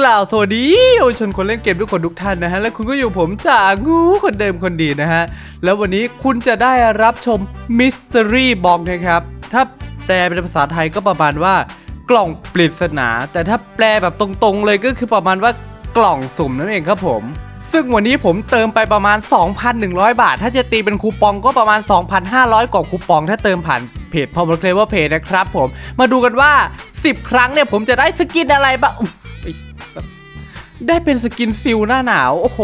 กล่าวสวัสดีเยาวชนคนเล่นเกมทุกคนทุกท่านนะฮะ และคุณก็อยู่ผมจ่างูคนเดิมคนดีนะฮะ แล้ววันนี้คุณจะได้รับชม Mystery Box นะครับ ถ้าแปลเป็นภาษาไทยก็ประมาณว่ากล่องปริศนา แต่ถ้าแปลแบบตรงๆเลยก็คือประมาณว่ากล่องสุ่มนั่นเองครับผม ซึ่งวันนี้ผมเติมไปประมาณ 2,100 บาท ถ้าจะตีเป็นคูปองก็ประมาณ 2,500กว่าคูปอง ถ้าเติมผ่านเพจพอมเคลเวอร์เพจนะครับผมมาดูกันว่า 10 ครั้งเนี่ยผมจะได้สกินอะไรบ้าง ได้เป็นสกินซิลหน้าหนาวโอ้โห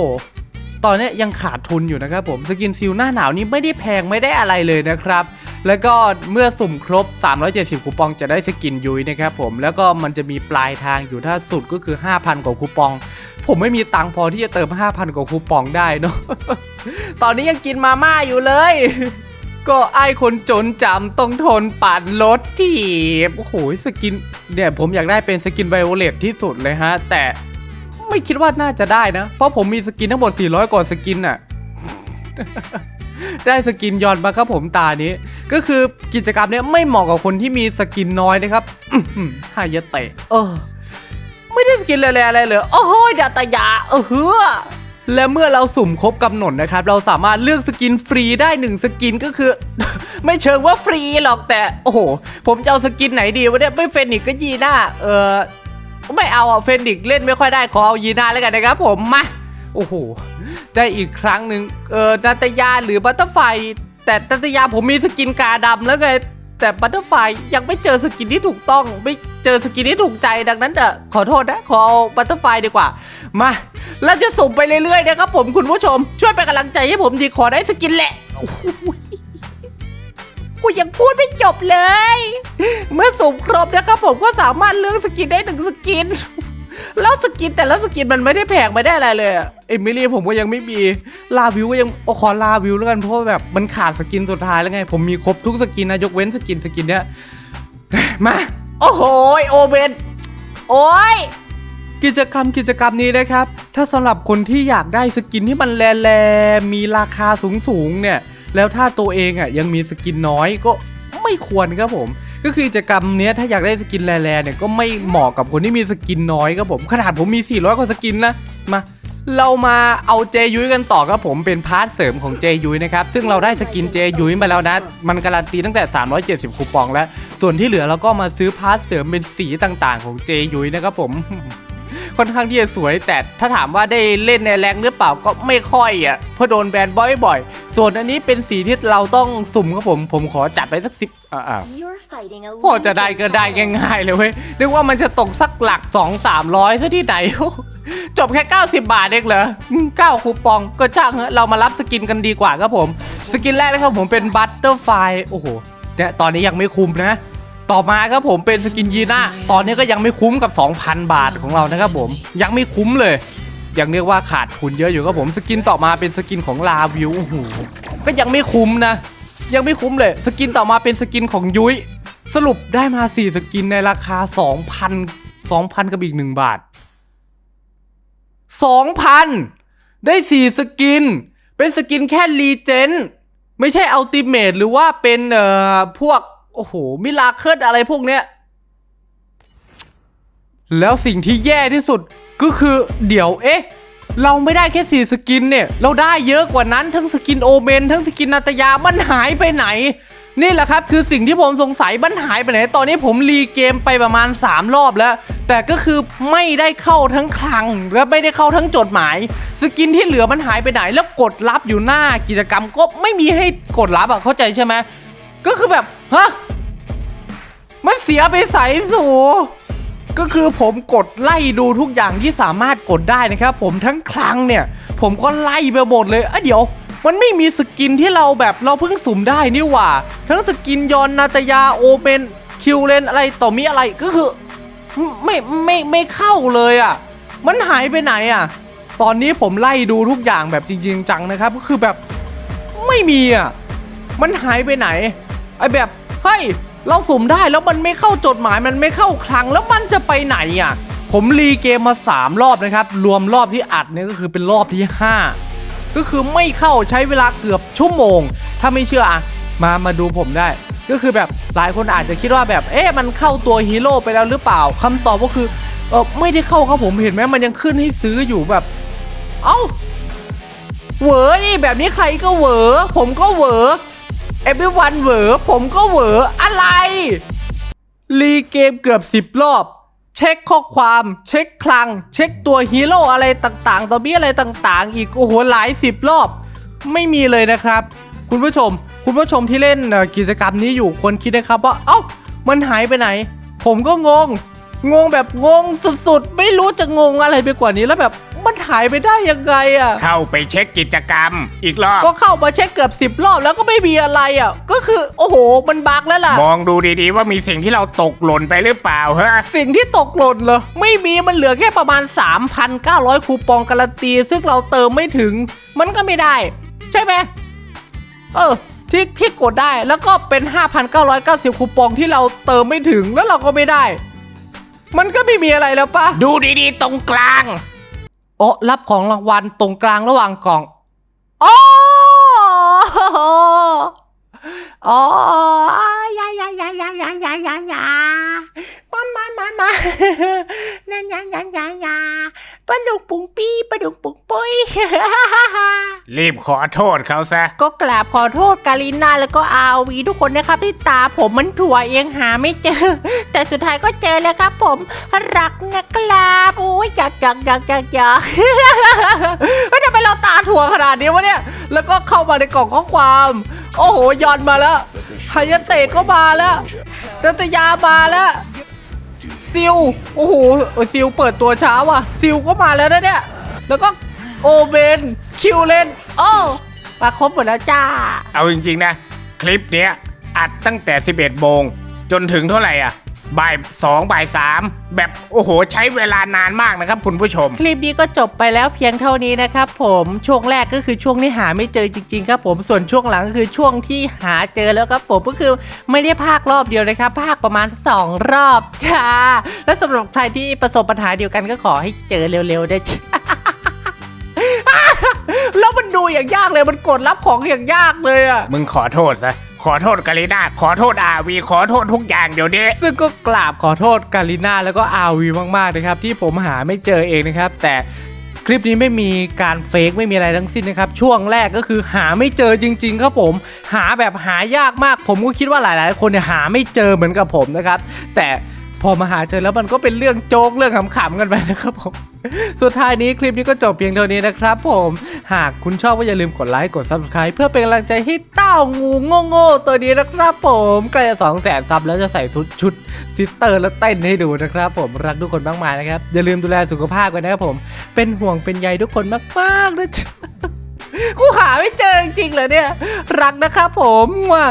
ตอนนี้ยยังขาดทุนอยู่นะครับผมสกินซิลหน้าหนาวนี้ไม่ได้แพงไม่ได้อะไรเลยนะครับ แล้วก็เมื่อสุ่มครบ 370 คูปองจะได้สกินยุ้ยนะครับผมแล้วก็มันจะมีปลายทางอยู่ถ้าสุดก็คือ 5,000 กว่าคูปอง ผมไม่มีตังค์พอที่จะเติม 5,000 กว่าคูปองได้เนาะตอนนี้ยังกินมาม่าอยู่เลย ก็ไอคนจนจำต้องทนปั่นรถถีบโอ้โหสกินเนี่ยผมอยากได้เป็นสกินไวโอเลตที่สุดเลยฮะ แต่ ไม่คิดว่าน่าจะได้นะ เพราะผมมีสกินทั้งหมด 400 กว่าสกินอะได้สกินยอนมาครับผมตานี้ ก็คือกิจกรรมเนี้ยไม่เหมาะกับคนที่มีสกินน้อยนะครับอื้อหือหายะเตะ เออ ไม่ได้สกินอะไรอะไรเลยโอ้โหเดาตายาเออเฮือและเมื่อเราสุ่มครบกำหนดนะครับ เราสามารถเลือกสกินฟรีได้หนึ่งสกินก็คือ ไม่เชิงว่าฟรีหรอกแต่ โอ้โห ผมจะเอาสกินไหนดีวะเนี่ยไม่เฟนนิกก็ยีน่าเออ ไม่เอาเฟนนิกเล่นไม่ค่อยได้ขอเอายีน่าแล้วกันนะครับผมมาโอ้โหได้อีกครั้งหนึ่งเออนาตยาหรือบัตเตอร์ไฟแต่นาตยาผมมีสกินกาดำแล้วไงแต่บัตเตอร์ไฟยังไม่เจอสกินที่ถูกต้อง ไม่เจอสกินที่ถูกใจดังนั้นเด้อขอโทษนะ ขอเอาบัตเตอร์ไฟดีกว่า มาเราจะสุ่มไปเรื่อยๆนะครับผมคุณผู้ชม ช่วยเป็นกำลังใจให้ผมดีขอได้สกินแหละ กูยังพูดไม่จบเลย เมื่อสุ่มครบนะครับผมก็สามารถเลือกสกินได้หนึ่งสกิน แล้วสกินแต่ละสกินมันไม่ได้แพงไม่ได้อะไรเลยอเอมิลี่ผมก็ยังไม่มีลาวิวก็ยังโอขอลาวิวแล้วกันเพราะแบบมันขาดสกินสุดท้ายแล้วไง ผมมีครบทุกสกินนะยกเว้นสกินสกินเนี้ยมาโอ้โหโอเบนโอ้ยกิจกรรมกิจกรรมนี้นะครับ ถ้าสำหรับคนที่อยากได้สกินที่มันแลแลๆมีราคาสูงๆเนี่ย แล้วถ้าตัวเองอะยังมีสกินน้อยก็ไม่ควรครับผม ก็คือกิจกรรมเนี้ยถ้าอยากได้สกินแลๆเนี่ยก็ไม่เหมาะกับคนที่มีสกินน้อยครับผมขนาดผมมี 400 กว่าสกินนะมาเรามาเอาเจยุ้ยกันต่อครับผมเป็นพาร์ทเสริมของเจยุ้ยนะครับ ซึ่งเราได้สกินเจยุ้ยมาแล้วนะ มันการันตีตั้งแต่ 370 คูปองแล้ว ส่วนที่เหลือเราก็มาซื้อพาร์ทเสริมเป็นสีต่างๆ ของเจยุ้ยนะครับผม ค่อนข้างที่จะสวย แต่ถ้าถามว่าได้เล่นในแรงหรือเปล่าก็ไม่ค่อยอะเพราะโดนแบนบ่อยๆ ส่วนอันนี้เป็นสีที่เราต้องสุ่มครับผม ผมขอจัดไปสักสิบอ่า You're fighting a พอจะได้ก็ได้ง่ายๆเลยเว้ยนึกว่ามันจะตกสักหลัก 2 3 0 0ซะที่ไหนจบแค่ 90 บาทเองเหรออืม9คูปองก็จ้างเถอะเรามารับสกินกันดีกว่าครับผม สกินแรกนะครับผมเป็นบัตเตอร์ไฟโอ้โหเนี่ยตอนนี้ยังไม่คุ้มนะ ต่อมาครับผมเป็นสกินยีน่าตอนนี้ก็ยังไม่คุ้มกับ 2,000 บาทของเรานะครับผมยังไม่คุ้มเลย ยังเรียกว่าขาดทุนเยอะอยู่ครับผมสกินต่อมาเป็นสกินของลาวิวโอ้โหก็ยังไม่คุ้มนะ ยังไม่คุ้มเลย สกินต่อมาเป็นสกินของยุ้ยสรุปได้มา 4 สกินในราคา 2,000 2,000 กับอีก 1 บาท 2,000 ได้ 4 สกิน เป็นสกินแค่รีเจนไม่ใช่อัลติเมทหรือว่าเป็นเอ่อพวก โอ้โห มิลาเคิลอะไรพวกเนี้ย แล้วสิ่งที่แย่ที่สุดก็คือเดี๋ยวเอ๊ะ เราไม่ได้แค่สี่สกินเนี่ย เราได้เยอะกว่านั้นทั้งสกินโอเมน ทั้งสกินนาตยา มันหายไปไหน นี่แหละครับคือสิ่งที่ผมสงสัยมันหายไปไหน ตอนนี้ผมรีเกมไปประมาณ 3 รอบแล้ว แต่ก็คือไม่ได้เข้าทั้งคลัง และไม่ได้เข้าทั้งจดหมาย สกินที่เหลือมันหายไปไหน แล้วกดรับอยู่หน้ากิจกรรมก็ไม่มีให้กดรับอะเข้าใจใช่ไหม ก็คือแบบฮะมันเสียไปใสสูก็คือผมกดไล่ดูทุกอย่างที่สามารถกดได้นะครับ ผมทั้งครั้งเนี่ย ผมก็ไล่ไปหมดเลยเอ้ยเดี๋ยว มันไม่มีสกินที่เราแบบเราเพิ่งสุ่มได้นี่หว่า ทั้งสกินยอนนาตยาโอเปนคิวเลนอะไรต่อมีอะไรก็คือ ไม่ไม่ไม่เข้าเลยอะ มันหายไปไหนอะ ตอนนี้ผมไล่ดูทุกอย่างแบบจริง ๆ จังนะครับ ก็คือแบบไม่มีอะ มันหายไปไหน ไอแบบเฮ้ยเราสุ่มได้แล้วมันไม่เข้าจดหมายมันไม่เข้าคลังแล้วมันจะไปไหนอะผมรีเกมมา 3 รอบนะครับ รวมรอบที่อัดเนี่ยก็คือเป็นรอบที่ 5 ก็คือไม่เข้าใช้เวลาเกือบชั่วโมง ถ้าไม่เชื่ออะมามาดูผมได้ ก็คือแบบหลายคนอาจจะคิดว่าแบบเอ๊ะมันเข้าตัวฮีโร่ไปแล้วหรือเปล่าคำตอบก็คือเออไม่ได้เข้าครับผมเห็นไหมมันยังขึ้นให้ซื้ออยู่แบบ เอ้าเหวอนี่แบบนี้ใครก็เหวอผมก็เหวอ เอ y o วันเหวอผมก็เหวออะไร รีเกมเกือบ10รอบ เช็คข้อความเช็คคลัง เช็คตัวฮีโร่อะไรต่างๆ ตัวบี้อะไรต่างๆ อีกโอ้โหหลายสิบรอบ ไม่มีเลยนะครับ คุณผู้ชม คุณผู้ชมที่เล่นกิจกรรมนี้อยู่ควรคิดนะครับว่าเอ้ามันหายไปไหน ผมก็งง งงแบบงงสุดๆ ไม่รู้จะงงอะไรไปกว่านี้แล้วแบบ หายไปได้ยังไงอะเข้าไปเช็คกิจกรรม อีกรอบ ก็เข้ามาเช็คเกือบสิบรอบแล้วก็ไม่มีอะไรอะ ก็คือโอ้โหมันบักแล้วล่ะ มองดูดีๆว่ามีสิ่งที่เราตกหล่นไปหรือเปล่าฮะสิ่งที่ตกหล่นเหรอ ไม่มีมันเหลือแค่ประมาณ 3,900 คูปองการันตี ซึ่งเราเติมไม่ถึง มันก็ไม่ได้ ใช่ไหมเออที่ที่กดได้แล้วก็เป็น 5,990 คูปองที่เราเติมไม่ถึงแล้วเราก็ไม่ได้ มันก็ไม่มีอะไรแล้วปะดูดีๆ ตรงกลาง โอ้รับของรางวัลตรงกลางระหว่างกล่องอ๋ออ๋อยายายายายายายายามามามามานั่นยายายายา ปลาดุกปุงปี้ปลาดุกปุงปุ้ย รีบขอโทษเขาซะ ก็กราบขอโทษกาลิน่าแล้วก็อาวีทุกคนนะครับที่ตาผมมันถั่วเองหาไม่เจอ แต่สุดท้ายก็เจอแล้วครับผมรักนะครับโอ้ยจักจักจักจักจักเฮ้ยทำไมเราตาถั่วขนาดนี้วะเนี่ย แล้วก็เข้ามาในกล่องข้อความ โอ้โหยอนมาแล้วฮายาเตะก็มาแล้วตัตยามาแล้ว ซิลโอ้โหซิลเปิดตัวช้าว่ะซิลก็มาแล้วนะเนี่ยแล้วก็โอเบนคิวเลนโอ้มาครบหมดแล้วจ้า เอาจริงๆนะ คลิปเนี้ยอัดตั้งแต่ 11โมงจนถึงเท่าไหร่อะ บ่ายสองบ่ายสามแบบโอ้โห ใช้เวลานานมากนะครับคุณผู้ชม คลิปนี้ก็จบไปแล้วเพียงเท่านี้นะครับผมช่วงแรกก็คือช่วงที่หาไม่เจอจริง ๆ ครับผมส่วนช่วงหลังก็คือช่วงที่หาเจอแล้วครับผมก็คือไม่ได้ภาครอบเดียวนะครับภาคประมาณ 2 รอบจ้าและสำหรับใครที่ประสบปัญหาเดียวกันก็ขอให้เจอเร็วๆได้จ้าแล้วมันดูอย่างยากเลยมันกดรับของอย่างยากเลยอะมึงขอโทษซะ ขอโทษกาลิน่าขอโทษอาวีขอโทษทุกอย่างเดี๋ยวนี้ซึ่งก็กราบขอโทษกาลิน่าแล้วก็อาวีมากๆนะครับ ที่ผมหาไม่เจอเองนะครับ แต่คลิปนี้ไม่มีการเฟกไม่มีอะไรทั้งสิ้นนะครับ ช่วงแรกก็คือหาไม่เจอจริง ๆ ครับผม หาแบบหายากมาก ผมก็คิดว่าหลายๆ คนเนี่ยหาไม่เจอเหมือนกับผมนะครับ แต่พอมาหาเจอแล้วมันก็เป็นเรื่องโจ๊กเรื่องขำๆกันไปนะครับผม สุดท้ายนี้คลิปนี้ก็จบเพียงเท่านี้นะครับผม หากคุณชอบก็อย่าลืมกดไลค์กด subscribe เพื่อเป็นกำลังใจให้เต้างูโง่ๆตัวนี้นะครับผมใกล้จะสองแสนซับแล้วจะใส่ชุดชุดซิสเตอร์แล้วเต้นให้ดูนะครับผมรักทุกคนมากมายนะครับอย่าลืมดูแลสุขภาพกันนะครับผม เป็นห่วงเป็นใยทุกคนมากๆนะจ๊ะกูหาไม่เจอจริงๆเหรอเนี่ย รักนะครับผมว่ะ